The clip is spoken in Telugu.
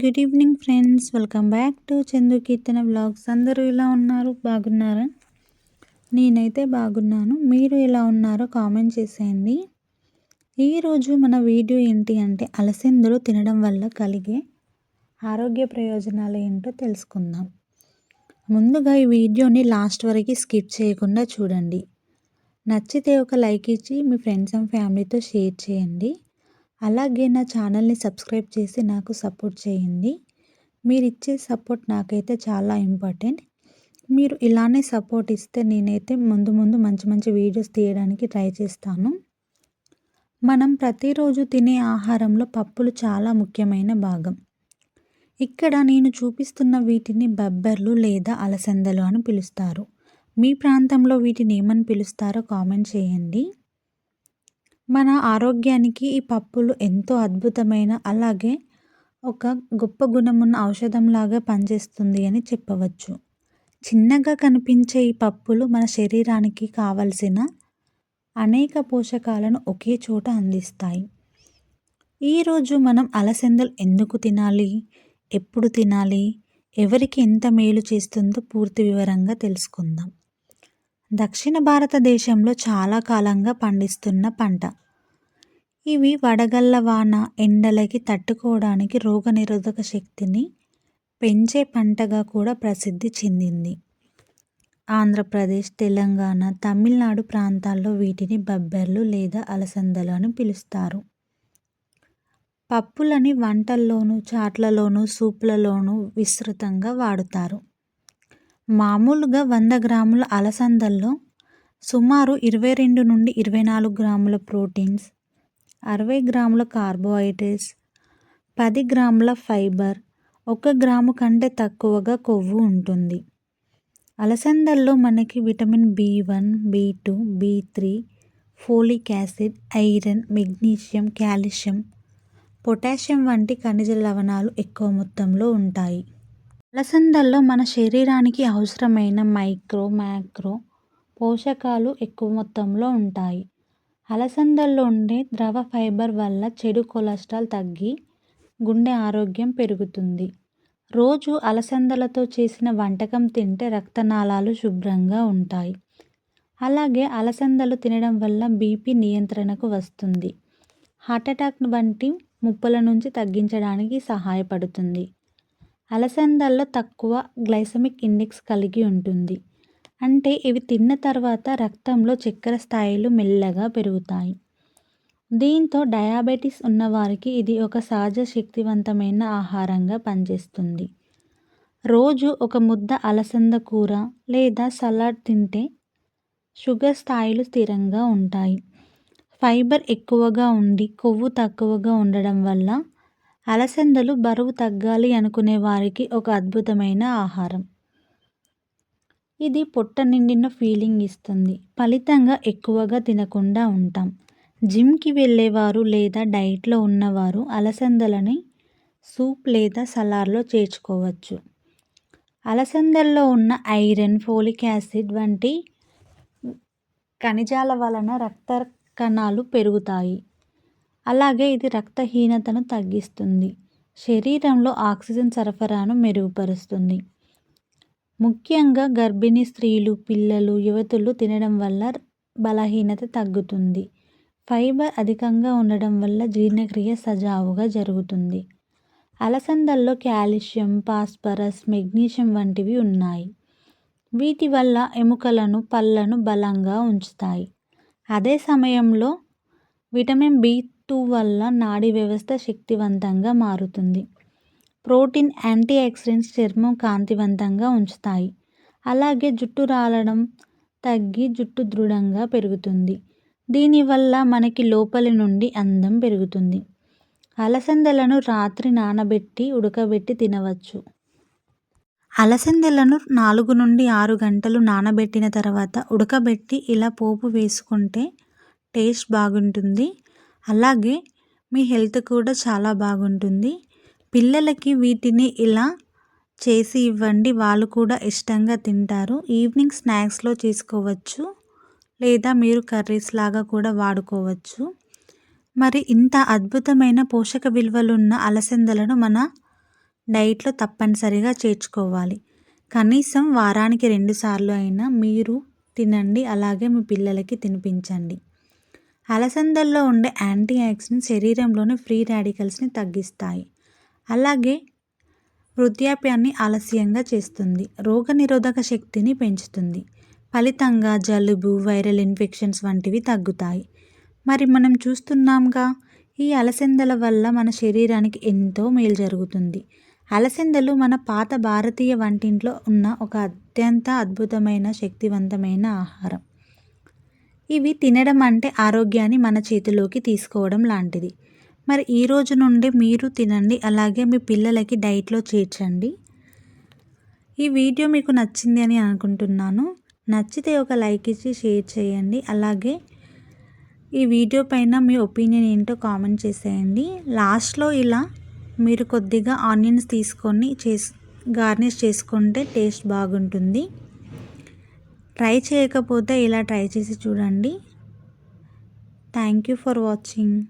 Good evening friends welcome back to Chandu Keerthana blogs అందరూ ఇలా ఉన్నారు? బాగున్నారా? నేనైతే బాగున్నాను. మీరు ఎలా ఉన్నారో కామెంట్ చేసేయండి. ఈరోజు మన వీడియో ఏంటి అంటే అలసందలు తినడం వల్ల కలిగే ఆరోగ్య ప్రయోజనాలు ఏంటో తెలుసుకుందాం. ముందుగా ఈ వీడియోని లాస్ట్ వరకు స్కిప్ చేయకుండా చూడండి. నచ్చితే ఒక లైక్ ఇచ్చి మీ ఫ్రెండ్స్ అండ్ ఫ్యామిలీతో షేర్ చేయండి. అలాగే నా ఛానల్ని సబ్స్క్రైబ్ చేసి నాకు సపోర్ట్ చేయండి. మీరు ఇచ్చే సపోర్ట్ నాకైతే చాలా ఇంపార్టెంట్. మీరు ఇలానే సపోర్ట్ ఇస్తే నేనైతే ముందు ముందు మంచి మంచి వీడియోస్ తీయడానికి ట్రై చేస్తాను. మనం ప్రతిరోజు తినే ఆహారంలో పప్పులు చాలా ముఖ్యమైన భాగం. ఇక్కడ నేను చూపిస్తున్న వీటిని బబ్బర్లు లేదా అలసందలు అని పిలుస్తారు. మీ ప్రాంతంలో వీటిని ఏమని పిలుస్తారో కామెంట్ చేయండి. మన ఆరోగ్యానికి ఈ పప్పులు ఎంతో అద్భుతమైన అలాగే ఒక గొప్ప గుణమున్న ఔషధంలాగా పనిచేస్తుంది అని చెప్పవచ్చు. చిన్నగా కనిపించే ఈ పప్పులు మన శరీరానికి కావలసిన అనేక పోషకాలను ఒకే చోట అందిస్తాయి. ఈరోజు మనం అలసందలు ఎందుకు తినాలి? ఎప్పుడు తినాలి? ఎవరికి ఎంత మేలు చేస్తుందో పూర్తి వివరంగా తెలుసుకుందాం. దక్షిణ భారతదేశంలో చాలా కాలంగా పండిస్తున్న పంట ఇవి వడగళ్ళ వాన ఎండలకి తట్టుకోవడానికి రోగనిరోధక శక్తిని పెంచే పంటగా కూడా ప్రసిద్ధి చెందింది. ఆంధ్రప్రదేశ్ తెలంగాణ తమిళనాడు ప్రాంతాల్లో వీటిని బబ్బెర్లు లేదా అలసందలు అని పిలుస్తారు. పప్పులని వంటల్లోనూ చాట్లలోనూ సూప్లలోనూ విస్తృతంగా వాడుతారు. మామూలుగా వంద గ్రాముల అలసందల్లో సుమారు ఇరవై రెండు నుండి ఇరవై నాలుగు గ్రాముల ప్రోటీన్స్ అరవై గ్రాముల కార్బోహైడ్రేట్స్ పది గ్రాముల ఫైబర్ ఒక గ్రాము కంటే తక్కువగా కొవ్వు ఉంటుంది. అలసందల్లో మనకి vitamin B one B two B three folic acid iron magnesium calcium potassium వంటి ఖనిజ లవణాలు ఎక్కువ మొత్తంలో ఉంటాయి. అలసందల్లో మన శరీరానికి అవసరమైన మైక్రో మ్యాక్రో పోషకాలు ఎక్కువ మొత్తంలో ఉంటాయి. అలసందల్లో ఉండే ద్రవ ఫైబర్ వల్ల చెడు కొలెస్ట్రాల్ తగ్గి గుండె ఆరోగ్యం పెరుగుతుంది. రోజు అలసందలతో చేసిన వంటకం తింటే రక్తనాళాలు శుభ్రంగా ఉంటాయి. అలాగే అలసందలు తినడం వల్ల బీపీ నియంత్రణకు వస్తుంది. హార్ట్అటాక్ వంటి ముప్పుల నుంచి తగ్గించడానికి సహాయపడుతుంది. అలసందల్లో తక్కువ గ్లైసమిక్ ఇండెక్స్ కలిగి ఉంటుంది. అంటే ఇవి తిన్న తర్వాత రక్తంలో చక్కెర స్థాయిలు మెల్లగా పెరుగుతాయి. దీంతో డయాబెటీస్ ఉన్నవారికి ఇది ఒక సహజ శక్తివంతమైన ఆహారంగా పనిచేస్తుంది. రోజు ఒక ముద్ద అలసంద కూర లేదా సలాడ్ తింటే షుగర్ స్థాయిలు స్థిరంగా ఉంటాయి. ఫైబర్ ఎక్కువగా ఉండి కొవ్వు తక్కువగా ఉండడం వల్ల అలసందలు బరువు తగ్గాలి అనుకునే వారికి ఒక అద్భుతమైన ఆహారం. ఇది పొట్ట నిండిన ఫీలింగ్ ఇస్తుంది. ఫలితంగా ఎక్కువగా తినకుండా ఉంటాం. జిమ్కి వెళ్ళేవారు లేదా డైట్లో ఉన్నవారు అలసందలని సూప్ లేదా సలాడ్లో చేర్చుకోవచ్చు. అలసందల్లో ఉన్న ఐరన్ ఫోలిక్ యాసిడ్ వంటి ఖనిజాల వలన రక్త కణాలు పెరుగుతాయి. అలాగే ఇది రక్తహీనతను తగ్గిస్తుంది. శరీరంలో ఆక్సిజన్ సరఫరాను మెరుగుపరుస్తుంది. ముఖ్యంగా గర్భిణీ స్త్రీలు పిల్లలు యువతులు తినడం వల్ల బలహీనత తగ్గుతుంది. ఫైబర్ అధికంగా ఉండడం వల్ల జీర్ణక్రియ సజావుగా జరుగుతుంది. అలసందల్లో కాల్షియం ఫాస్ఫరస్ మెగ్నీషియం వంటివి ఉన్నాయి. వీటి వల్ల ఎముకలను పళ్ళను బలంగా ఉంచుతాయి. అదే సమయంలో విటమిన్ బి టూ వల్ల నాడీ వ్యవస్థ శక్తివంతంగా మారుతుంది. ప్రోటీన్ యాంటీ ఆక్సిడెంట్స్ చర్మం కాంతివంతంగా ఉంచుతాయి. అలాగే జుట్టు రాలడం తగ్గి జుట్టు దృఢంగా పెరుగుతుంది. దీనివల్ల మనకి లోపలి నుండి అందం పెరుగుతుంది. అలసందలను రాత్రి నానబెట్టి ఉడకబెట్టి తినవచ్చు. అలసందలను నాలుగు నుండి ఆరు గంటలు నానబెట్టిన తర్వాత ఉడకబెట్టి ఇలా పోపు వేసుకుంటే టేస్ట్ బాగుంటుంది. అలాగే మీ హెల్త్ కూడా చాలా బాగుంటుంది. పిల్లలకి వీటిని ఇలా చేసి ఇవ్వండి. వాళ్ళు కూడా ఇష్టంగా తింటారు. ఈవినింగ్ స్నాక్స్లో చేసుకోవచ్చు. లేదా మీరు కర్రీస్ లాగా కూడా వాడుకోవచ్చు. మరి ఇంత అద్భుతమైన పోషక విలువలున్న అలసందలను మన డైట్లో తప్పనిసరిగా చేర్చుకోవాలి. కనీసం వారానికి రెండుసార్లు అయినా మీరు తినండి. అలాగే మీ పిల్లలకి తినిపించండి. అలసందల్లో ఉండే యాంటీ ఆక్సిడెంట్ శరీరంలోని ఫ్రీ రాడికల్స్ని తగ్గిస్తాయి. అలాగే వృద్ధాప్యాన్ని ఆలస్యంగా చేస్తుంది. రోగనిరోధక శక్తిని పెంచుతుంది. ఫలితంగా జలుబు వైరల్ ఇన్ఫెక్షన్స్ వంటివి తగ్గుతాయి. మరి మనం చూస్తున్నాంగా ఈ అలసందల వల్ల మన శరీరానికి ఎంతో మేలు జరుగుతుంది. అలసందలు మన పాత భారతీయ వంటింట్లో ఉన్న ఒక అత్యంత అద్భుతమైన శక్తివంతమైన ఆహారం. ఇవి తినడం అంటే ఆరోగ్యాన్ని మన చేతిలోకి తీసుకోవడం లాంటిది. మరి ఈ రోజు నుండి మీరు తినండి అలాగే మీ పిల్లలకి డైట్లో చేర్చండి. ఈ వీడియో మీకు నచ్చింది అని అనుకుంటున్నాను. నచ్చితే ఒక లైక్ ఇచ్చి షేర్ చేయండి అలాగే ఈ వీడియో పైన మీ ఒపీనియన్ ఏంటో కామెంట్ చేసేయండి. లాస్ట్లో ఇలా మీరు కొద్దిగా ఆనియన్స్ తీసుకొని చేసి గార్నిష్ చేసుకుంటే టేస్ట్ బాగుంటుంది. ట్రై చేయకపోతే ఇలా ట్రై చేసి చూడండి. Thank you for watching.